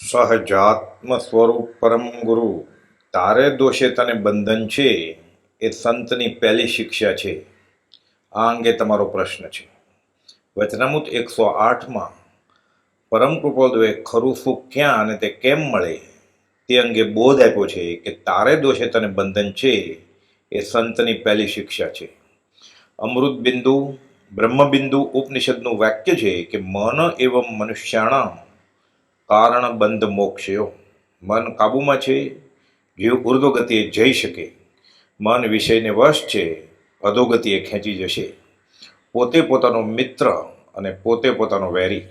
સહજાત્મ સ્વરૂપ પરમ ગુરુ. તારે દોષે તને બંધન છે. એ સંતની પહેલી શિક્ષા છે. આ અંગે તમારો પ્રશ્ન છે. વચનામૃત એકસો આઠમાં, પરમ કૃપાદુએ ખરું સુખ ક્યાં અને તે કેમ મળે? તે અંગે બોધ આપ્યો છે કે તારે દોષે તને બંધન છે. એ સંતની પહેલી શિક્ષા છે. અમૃત બિંદુ, બ્રહ્મબિંદુ ઉપનિષદનું વાક્ય છે કે મન એવં મનુષ્યાણામ. કારણ બંધ મોક્ષયો. મન કાબૂમાં છે, જીવ ઉર્ધ્વગતિએ જઈ શકે. મન વિષયને વશ છે, અધોગતિએ ખેંચી જશે. પોતે પોતાનો મિત્ર અને પોતે પોતાનો વેરી.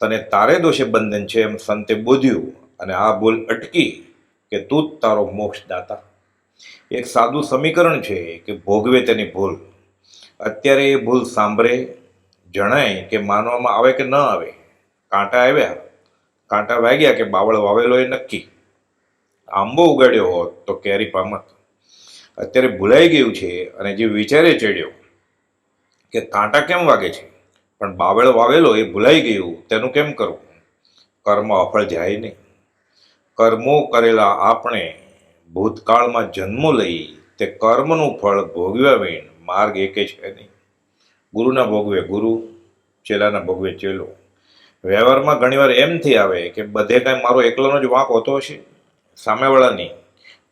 તને તારે દોષે બંધન છે એમ સંતે બોધ્યું અને આ ભૂલ અટકી કે તું જ તારો મોક્ષ દાતા એક સાદું સમીકરણ છે કે ભોગવે તેની ભૂલ. અત્યારે એ ભૂલ સાંભળે, જણાય કે માનવામાં આવે કે ન આવે. કાંટા આવ્યા. કાંટા વાગ્યા કે બાવળ વાવેલો એ નક્કી. આંબો ઉગાડ્યો હોત તો કેરી પામત. અત્યારે ભૂલાઈ ગયું છે અને જે વિચારે ચડ્યો કે કાંટા કેમ વાગે છે? પણ બાવળ વાવેલો એ ભૂલાઈ ગયું, તેનું કેમ કરવું? કર્મ અફળ જાય નહીં. કર્મો કરેલા આપણે ભૂતકાળમાં જન્મો લઈ તે કર્મનું ફળ ભોગવ્યા વિન માર્ગ એકે છે નહીં. ગુરુના ભોગવે ગુરુ, ચેલાના ભોગવે ચેલો. વ્યવહારમાં ઘણીવાર એમથી આવે કે બધે કાંઈ મારો એકલાનો જ વાંક હોતો હશે. સામેવાળાની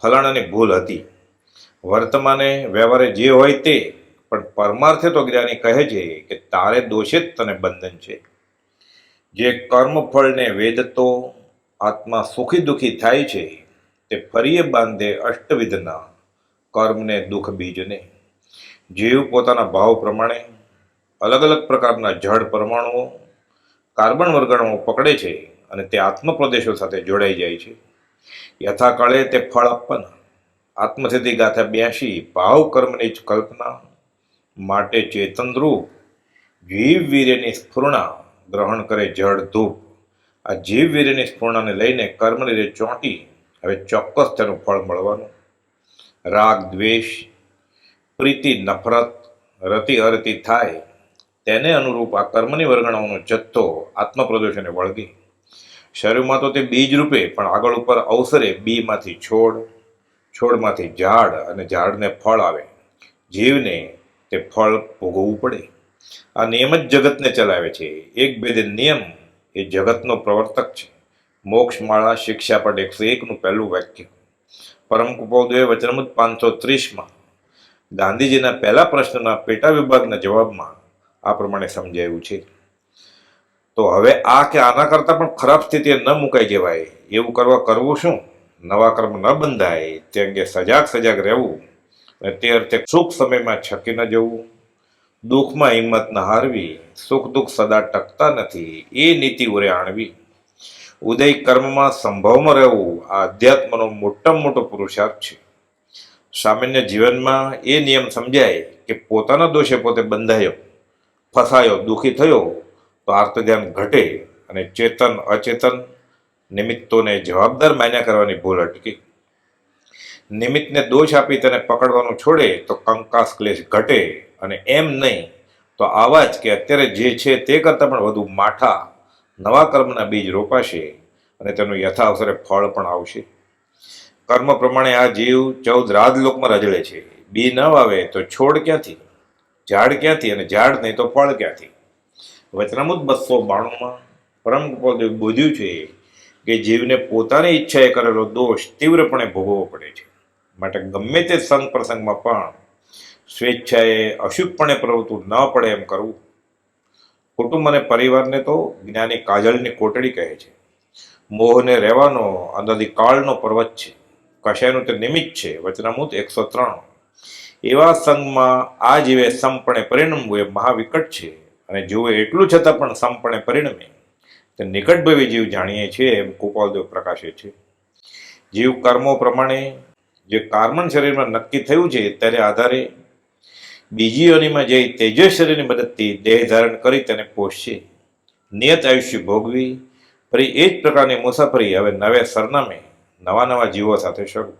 ફલાણાની ભૂલ હતી. વર્તમાને વ્યવહારે જે હોય તે, પણ પરમાર્થે તો જ્ઞાની કહે છે કે તારે દોષે જ તને બંધન છે. જે કર્મફળને વેદતો, આત્મા સુખી દુઃખી થાય છે, તે ફરીએ બાંધે અષ્ટવિધના કર્મને દુઃખ બીજને. જીવ પોતાના ભાવ પ્રમાણે અલગ અલગ પ્રકારના જળ પરમાણુઓ કાર્બન વર્ગણો પકડે છે અને તે આત્મપ્રદેશો સાથે જોડાઈ જાય છે. યથાકાળે તે ફળ આપવાના, આત્મસિદ્ધિ ગાથા બ્યાસી ભાવ કર્મની જ કલ્પના, માટે ચેતનરૂપ જીવ વીર્યની સ્ફૂર્ણા ગ્રહણ કરે જળ ધૂપ. આ જીવ વીર્યની સ્ફૂર્ણાને લઈને કર્મની રે ચોંટી, હવે ચોક્કસ તેનું ફળ મળવાનું. રાગ દ્વેષ, પ્રીતિ નફરત, રતિ અરતિ થાય તેને અનુરૂપ આ કર્મની વર્ગણાઓનો જથ્થો આત્મપ્રદોષને વળગી. શરીરમાં તો તે બીજ રૂપે, પણ આગળ ઉપર અવસરે બીમાંથી છોડ, છોડમાંથી ઝાડ અને ઝાડને ફળ આવે. જીવને તે ફળ ભોગવવું પડે. આ નિયમ જ જગતને ચલાવે છે. એક ભેદે નિયમ એ જગતનો પ્રવર્તક છે. મોક્ષમાળા શિક્ષાપટ એકસો એકનું પહેલું વાક્ય. પરમ કૃપાદુએ વચનમુદ પાંચસો ત્રીસમાં ગાંધીજીના પહેલા પ્રશ્નના પેટા વિભાગના જવાબમાં આ પ્રમાણે સમજાયું છે. તો હવે આ કે આના કરતાં પણ ખરાબ સ્થિતિએ ન મુકાઈ જવાય, એવું કરવા કરવું શું? નવા કર્મ ન બંધાય, તે અંગે સજાગ સજાગ રહેવું, અને તે અર્થે સુખ સમયમાં છકી ન જવું, દુઃખમાં હિંમત ન હારવી, સુખ દુઃખ સદા ટકતા નથી, એ નીતિ ઉરે આણવી. ઉદય કર્મમાં સંભવમાં રહેવું આ અધ્યાત્મનો મોટામાં મોટો પુરુષાર્થ છે. સામાન્ય જીવનમાં એ નિયમ સમજાય કે પોતાના દોષે પોતે બંધાયો. ફસાયો, દુઃખી થયો, તો આર્તધ્યાન ઘટે અને ચેતન, અચેતન નિમિત્તોને જવાબદાર માન્યા કરવાની ભૂલ અટકી. નિમિત્તને દોષ આપી તેને પકડવાનું છોડે, તો કંકાસ ક્લેશ ઘટે અને એમ નહીં, તો આવા જ કે અત્યારે જે છે તે કરતાં પણ વધુ માઠા નવા કર્મના બીજ રોપાશે અને તેનું યથા અવસરે ફળ પણ આવશે. કર્મ પ્રમાણે આ જીવ ચૌદ રાજલોકમાં રજળે છે. બી ન વાવે તો છોડ ક્યાંથી? ઝાડ ક્યાંથી અને ઝાડ નહીં તો ફળ ક્યાંથી? વચનામૃત બસો બાણુંમાં પરમ ગોપાલદેવ બોધ્યું છે કે જીવને પોતાની ઈચ્છાએ કરેલો દોષ તીવ્રપણે ભોગવવો પડે છે. માટે ગમે તે સંગ પ્રસંગમાં પણ સ્વેચ્છાએ અશુભપણે પ્રવૃત્તું ન પડે એમ કરવું. કુટુંબ અને પરિવારને તો જ્ઞાની કાજળની કોટડી કહે છે. મોહને રહેવાનો અનધિકાળનો પર્વત છે. કશાયનું તે નિમિત્ત છે. વચનામૃત એકસો ત્રણ. એવા સંઘમાં આ જીવે સંપણે પરિણમવું એ મહાવિકટ છે. અને જુએ એટલું છતાં પણ સંપણે પરિણમે. તે નિકટભવી જીવ જાણીએ છીએ એમ ગોપાલદેવ પ્રકાશે છે. જીવ કર્મો પ્રમાણે જે કાર્બન શરીરમાં નક્કી થયું છે તેને આધારે બીજી યોનિમાં જઈ તેજસ શરીરની મદદથી દેહ ધારણ કરી તેને પોષશે. નિયત આયુષ્ય ભોગવી, ફરી એ જ પ્રકારની મુસાફરી હવે નવે સરનામે નવા નવા જીવો સાથે શરૂ.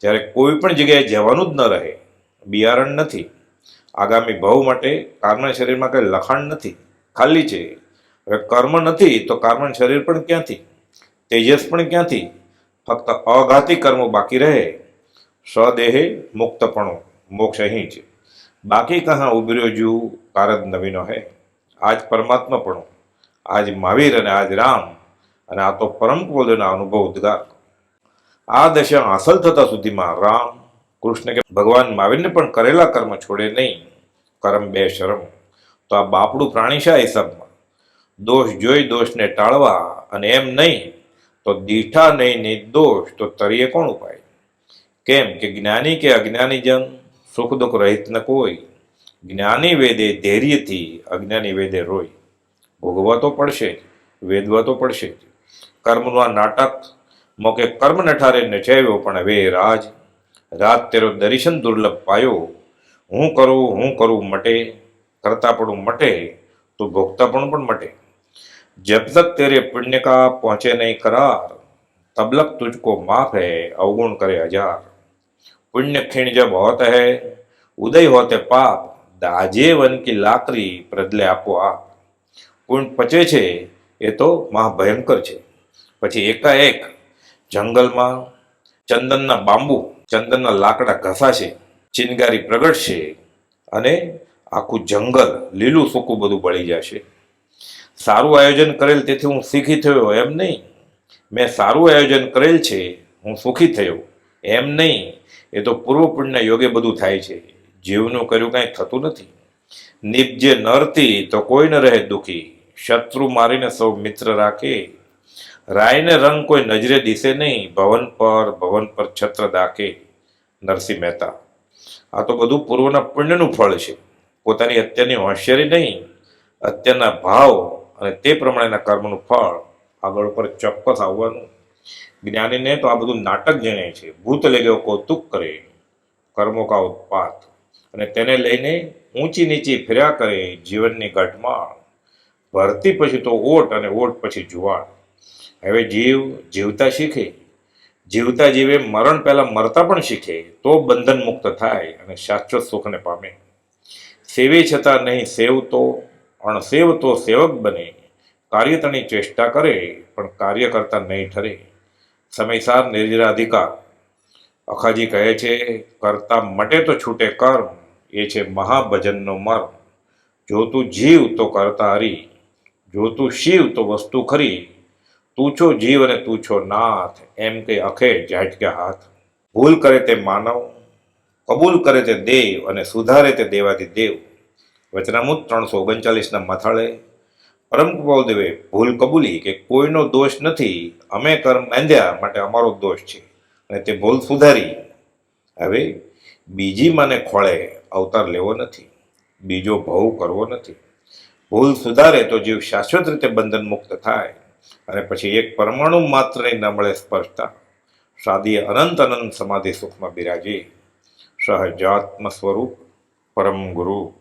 જ્યારે કોઈ પણ જગ્યાએ જવાનું જ ન રહે, બિયારણ નથી, આગામી ભવ માટે કાર્મન શરીરમાં કંઈ લખાણ નથી, ખાલી છે. હવે કર્મ નથી તો કાર્મન શરીર પણ ક્યાંથી? તેજસ પણ ક્યાંથી? ફક્ત અઘાતી કર્મો બાકી રહે. સ્વદેહે મુક્તપણો, મોક્ષ અહીં છે. બાકી કહા ઉભર્યો જુ કારદ નવીનો હે. આજ પરમાત્માપણું આજ મહાવીર અને આજ રામ. અને આ તો પરમ બોધના અનુભવ ઉદ્ગાર. આ દશા હાંસલ થતા સુધીમાં રામ કૃષ્ણ કે ભગવાન મહાવીરને પણ કરેલા કર્મ છોડે નહીં. કર્મ બે શરમ. તો આ બાપડું પ્રાણી છે હિસાબમાં? દોષ જોઈ દોષને ટાળવા અને એમ નહીં તો દીઠા નહીં નિર્દોષ, તો તરીએ કોણ ઉપાય? કેમ કે જ્ઞાની કે અજ્ઞાની જન સુખ દુઃખ રહિત ન કોઈ? જ્ઞાની વેદે ધૈર્યથી અજ્ઞાની વેદે રોય. ભોગવા તો પડશે જ વેદવા તો પડશે જ. કર્મનું આ નાટક મોકે કર્મ નઠારે નચાવ્યો પણ હવે રાજ. રાત તેરો દર્શન દુર્લભ પાયો. હું કરું હું કરું મટે. કરતા પડું મટે, તો ભોગતા પણ પણ મટે. જબ તક તેરે પુણ્ય કા પહોંચે નહીં કરાર તબલક તુજકો માફ હૈ, અવગુણ કરે હજાર. પુણ્ય ખીણ જબ હોત હૈ, ઉદય હોતે પાપ, દાજે વન કી લાકરી પ્રદલે આપો આપ. પુણ પચે છે, એ તો મહાભયંકર છે. પછી એકાએક જંગલમાં ચંદનના બાંબુ, ચંદનના લાકડા ઘસાશે, ચિનગારી પ્રગટશે અને આખું જંગલ લીલું સૂકું બધું બળી જશે. સારું આયોજન કરેલ તેથી હું સુખી થયો એમ નહીં. મેં સારું આયોજન કરેલ છે, હું સુખી થયો એમ નહીં. એ તો પૂર્વ પુણ્યના યોગે બધું થાય છે. જીવનું કર્યું કાંઈ થતું નથી. નિપજે નરતી તો કોઈ ન રહે દુઃખી. શત્રુ મારીને સૌ મિત્ર રાખે. રાયને રંગ કોઈ નજરે દિશે નહીં. ભવન પર ભવન પર છત્ર દાખે નરસિંહ મહેતા. આ તો બધું પૂર્વના પુણ્યનું ફળ છે. પોતાની અત્યારની હોશિયારી નહીં, અત્યારના ભાવ અને તે પ્રમાણેના કર્મનું ફળ આગળ ઉપર ચોક્કસ આવવાનું. જ્ઞાનીને તો આ બધું નાટક જણે છે. ભૂત લેગે કૌતુક કરે. કર્મો કા ઉત્પાત. અને તેને લઈને ઊંચી નીચી ફેર્યા કરે જીવનની ઘટમાળ ભરતી પછી તો ઓટ અને ઓટ પછી જુવાળ હવે જીવ જીવતા શીખે. જીવતા જીવે મરણ પહેલાં મરતા પણ શીખે, તો બંધન મુક્ત થાય અને શાશ્વત સુખને પામે. સેવે છતાં નહીં સેવતો અણસેવ તો સેવક બને. કાર્યતની ચેષ્ટા કરે, પણ કાર્ય કરતા નહીં ઠરે. સમયસાર નિર્જરાધિકાર. અખાજી કહે છે, કરતા મટે તો છૂટે કર્મ, એ છે મહાભજનનો મર્મ. જો તું જીવ તો કરતા હરી, જો તું શિવ તો વસ્તુ ખરી. તું છો જીવ અને તું છો નાથ, એમ કે અખે ઝાટક્યા હાથ. ભૂલ કરે તે માનવ, કબૂલ કરે તે દેવ અને સુધારે તે દેવાથી દેવ. વચનામૂત ત્રણસો ઓગણચાલીસના મથાળે. પરમ દેવે ભૂલ કબૂલી કે કોઈનો દોષ નથી, અમે કર્મ બાંધ્યા માટે અમારો દોષ છે અને તે ભૂલ સુધારી. હવે બીજી મને ખોળે અવતાર લેવો નથી, બીજો ભવ કરવો નથી. ભૂલ સુધારે તો જીવ શાશ્વત રીતે બંધન મુક્ત થાય. અને પછી એક પરમાણુ માત્ર ન મળે સ્પર્શતા. સાદી અનંત અનંત સમાધિ સુખમાં બિરાજી. સહજાત્મ સ્વરૂપ પરમ ગુરુ.